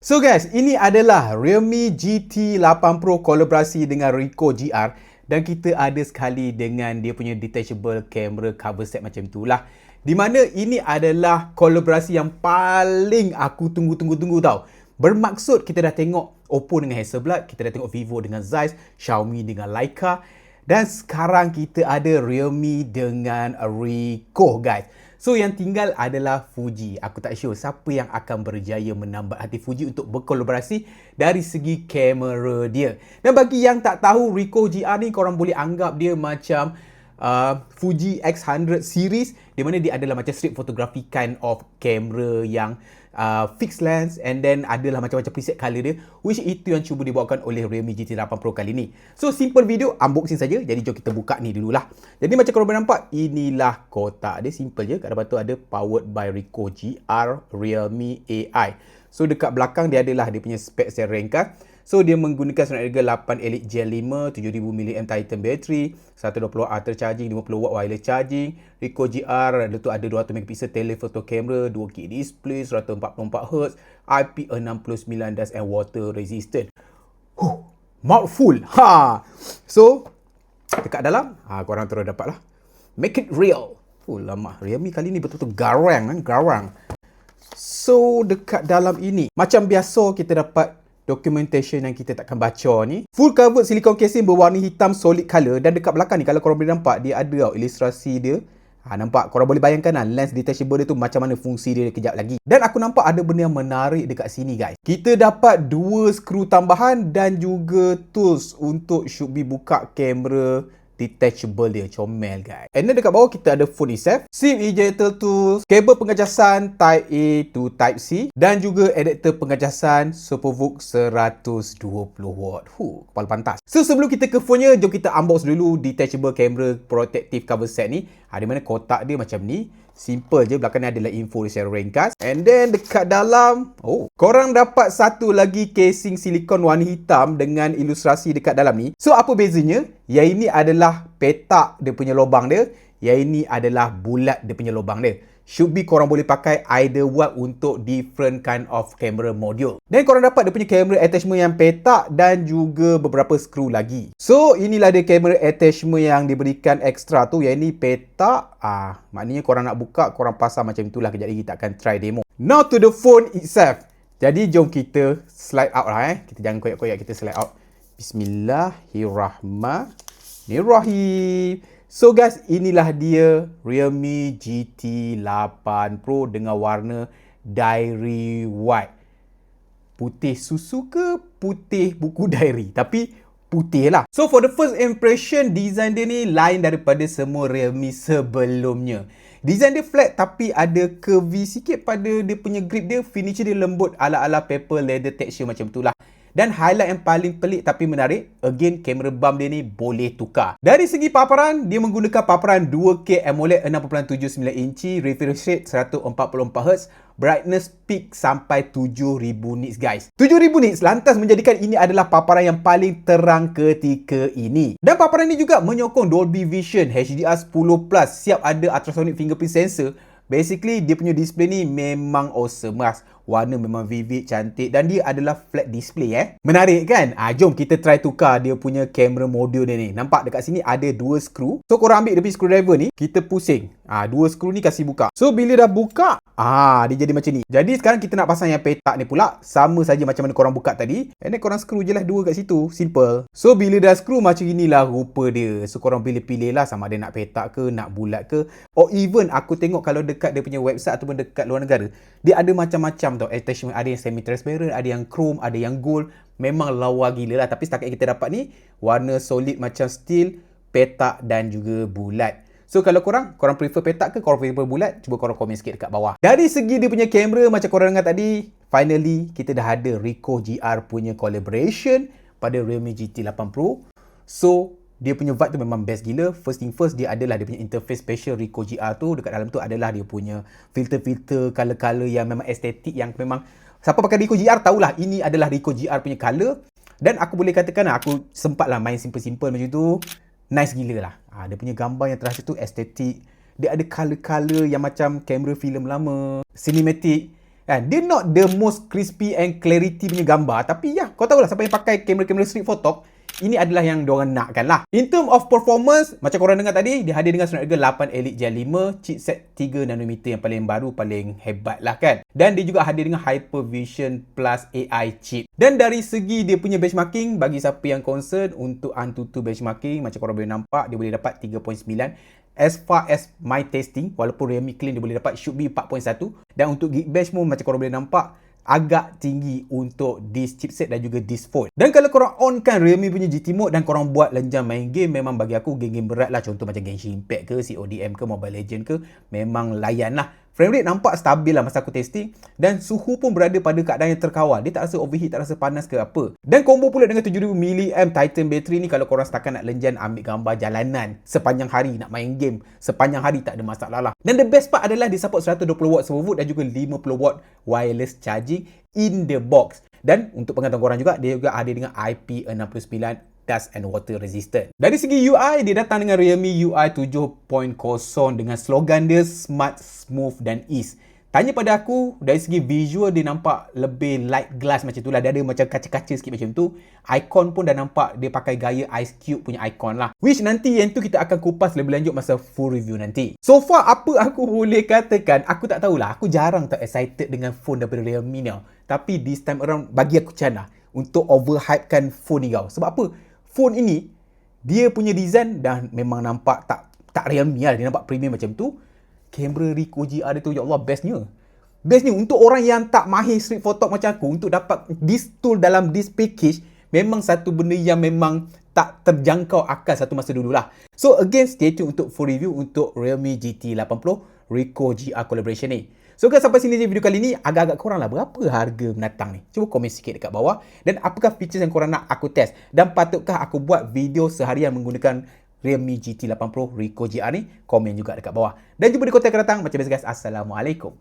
So guys, ini adalah Realme GT 8 Pro kolaborasi dengan Ricoh GR dan kita ada sekali dengan dia punya detachable camera cover set macam itulah. Di mana ini adalah kolaborasi yang paling aku tunggu-tunggu-tunggu tau. Bermaksud kita dah tengok Oppo dengan Hasselblad, kita dah tengok Vivo dengan Zeiss, Xiaomi dengan Leica dan sekarang kita ada Realme dengan Ricoh guys. So yang tinggal adalah Fuji. Aku tak sure siapa yang akan berjaya menambah hati Fuji untuk berkolaborasi dari segi kamera dia. Dan bagi yang tak tahu Ricoh GR ni korang boleh anggap dia macam uh, Fuji X100 series di mana dia adalah macam street photography kind of camera yang uh, fixed lens and then adalah macam-macam preset color dia which itu yang cuba dibawakan oleh Realme GT 8 Pro kali ni. So simple video unboxing saja. Jadi jom kita buka ni dululah. Jadi macam korang nampak inilah kotak dia simple je. Kat depan tu ada powered by Ricoh GR Realme AI. So dekat belakang dia adalah dia punya spek yang ringkas. So dia menggunakan Snapdragon 8 Elite Gen 5, 7000 mAh Titan battery, 120 watt ultra charging, 50 watt wireless charging, Ricoh GR ada tu ada 200 megapixel telephoto camera, 2K display, 144Hz, IP69 dust and water resistant. Huh, mouthful. Ha. So dekat dalam, ha korang terus dapat lah. Make it real. Oh lama, Realme kali ni betul-betul garang kan, garang. So dekat dalam ini, macam biasa kita dapat documentation yang kita takkan baca ni. Full covered silicone casing berwarna hitam solid color dan dekat belakang ni kalau korang boleh nampak dia ada tau ilustrasi dia. Ha, nampak korang boleh bayangkan lah lens detachable dia tu macam mana fungsi dia kejap lagi. Dan aku nampak ada benda yang menarik dekat sini guys. Kita dapat dua skru tambahan dan juga tools untuk should be buka kamera detachable dia comel guys. And then dekat bawah kita ada phone itself SIM ejector tools kabel pengajasan type A to type C dan juga adapter pengajasan SuperVOOC 120 watt. Huh, kepala pantas. So sebelum kita ke phone nya jom kita unbox dulu detachable camera protective cover set ni ha, di mana kotak dia macam ni Simple je. Belakang ni adalah info secara ringkas. And then dekat dalam Oh Korang dapat satu lagi casing silikon warna hitam Dengan ilustrasi dekat dalam ni. So apa bezanya? Yang ini adalah petak dia punya lubang dia. Yang ini adalah bulat dia punya lubang dia should be korang boleh pakai either one untuk different kind of camera module. Dan korang dapat dia punya camera attachment yang petak dan juga beberapa screw lagi. So inilah dia camera attachment yang diberikan extra tu yang ini petak. Ah, maknanya korang nak buka korang pasang macam itulah kejap lagi kita akan try demo. Now to the phone itself. Jadi jom kita slide out lah eh. Kita jangan koyak-koyak kita slide out. Bismillahirrahmanirrahim. So guys, inilah dia Realme GT 8 Pro dengan warna Diary White. Putih susu ke putih buku diary? Tapi putih lah. So for the first impression, design dia ni lain daripada semua Realme sebelumnya. Design dia flat tapi ada curvy sikit pada dia punya grip dia. Finish dia lembut ala-ala paper leather texture macam tu lah. Dan highlight yang paling pelik tapi menarik, again kamera bump dia ni boleh tukar. Dari segi paparan, dia menggunakan paparan 2K AMOLED 6.79 inci, refresh rate 144Hz, brightness peak sampai 7000 nits guys. 7000 nits lantas menjadikan ini adalah paparan yang paling terang ketika ini. Dan paparan ini juga menyokong Dolby Vision HDR10+, siap ada ultrasonic fingerprint sensor Basically, dia punya display ni memang awesome mas. Warna memang vivid, cantik dan dia adalah flat display eh. Menarik kan? Ah, jom kita try tukar dia punya camera module dia ni. Nampak dekat sini ada dua skru. So, korang ambil punya screwdriver ni, kita pusing. Ah, dua skru ni kasih buka. So, bila dah buka, ah, dia jadi macam ni. Jadi, sekarang kita nak pasang yang petak ni pula. Sama saja macam mana korang buka tadi. And then, korang skru je lah dua kat situ. Simple. So, bila dah skru macam inilah rupa dia. So, korang pilih-pilih lah sama ada nak petak ke, nak bulat ke. Or even, aku tengok kalau dekat dia punya website ataupun dekat luar negara, dia ada macam-macam tau attachment. Ada yang semi transparent, ada yang chrome, ada yang gold. Memang lawa gila lah. Tapi setakat kita dapat ni, warna solid macam steel, petak dan juga bulat. So kalau korang, korang prefer petak ke korang prefer bulat? Cuba korang komen sikit dekat bawah. Dari segi dia punya kamera macam korang dengar tadi, finally kita dah ada Ricoh GR punya collaboration pada Realme GT 8 Pro. So dia punya vibe tu memang best gila. First thing first, dia adalah dia punya interface special Ricoh GR tu. Dekat dalam tu adalah dia punya filter-filter, color-color yang memang estetik yang memang siapa pakai Ricoh GR tahulah ini adalah Ricoh GR punya color. Dan aku boleh katakan lah, aku sempat lah main simple-simple macam tu. Nice gila lah. Ha, dia punya gambar yang terasa tu estetik. Dia ada color-color yang macam kamera filem lama. Cinematic. Kan? Dia not the most crispy and clarity punya gambar. Tapi ya, kau tahu lah siapa yang pakai kamera-kamera street photo, ini adalah yang diorang nakkan lah. In term of performance, macam korang dengar tadi, dia hadir dengan Snapdragon 8 Elite Gen 5, chipset 3 nanometer yang paling baru, paling hebat lah kan. Dan dia juga hadir dengan Hypervision Plus AI chip. Dan dari segi dia punya benchmarking, bagi siapa yang concern untuk Antutu benchmarking, macam korang boleh nampak, dia boleh dapat 3.9 as far as my testing walaupun Realme claim dia boleh dapat should be 4.1 dan untuk Geekbench pun macam korang boleh nampak agak tinggi untuk this chipset dan juga this phone. Dan kalau korang on kan Realme punya GT mode dan korang buat lenjang main game, memang bagi aku game-game berat lah. Contoh macam Genshin Impact ke, CODM ke, Mobile Legend ke, memang layan lah. Frame rate nampak stabil lah masa aku testing dan suhu pun berada pada keadaan yang terkawal. Dia tak rasa overheat, tak rasa panas ke apa. Dan combo pula dengan 7000 mAh Titan battery ni kalau korang setakat nak lenjan ambil gambar jalanan sepanjang hari nak main game, sepanjang hari tak ada masalah lah. Dan the best part adalah dia support 120 watt servo volt dan juga 50 watt wireless charging in the box. Dan untuk pengetahuan korang juga, dia juga ada dengan IP69 dust and water resistant. Dari segi UI, dia datang dengan Realme UI 7.0 dengan slogan dia smart, smooth dan ease. Tanya pada aku, dari segi visual dia nampak lebih light glass macam tu lah. Dia ada macam kaca-kaca sikit macam tu. Icon pun dah nampak dia pakai gaya Ice Cube punya icon lah. Which nanti yang tu kita akan kupas lebih lanjut masa full review nanti. So far, apa aku boleh katakan, aku tak tahulah. Aku jarang tak excited dengan phone daripada Realme ni. Tapi this time around, bagi aku macam lah. Untuk overhypekan phone ni kau. Sebab apa? Phone ini dia punya design dah memang nampak tak tak Realme lah. Dia nampak premium macam tu. Kamera Ricoh GR tu ya Allah bestnya. Bestnya untuk orang yang tak mahir street photo macam aku untuk dapat this tool dalam this package memang satu benda yang memang tak terjangkau akal satu masa dulu lah. So again stay tune untuk full review untuk Realme GT 80 Ricoh GR collaboration ni So guys sampai sini je video kali ni agak-agak kurang lah berapa harga menatang ni. Cuba komen sikit dekat bawah dan apakah features yang korang nak aku test dan patutkah aku buat video seharian menggunakan Realme GT 80 Ricoh GR ni? Komen juga dekat bawah. Dan jumpa di konten akan datang. Macam biasa guys. Assalamualaikum.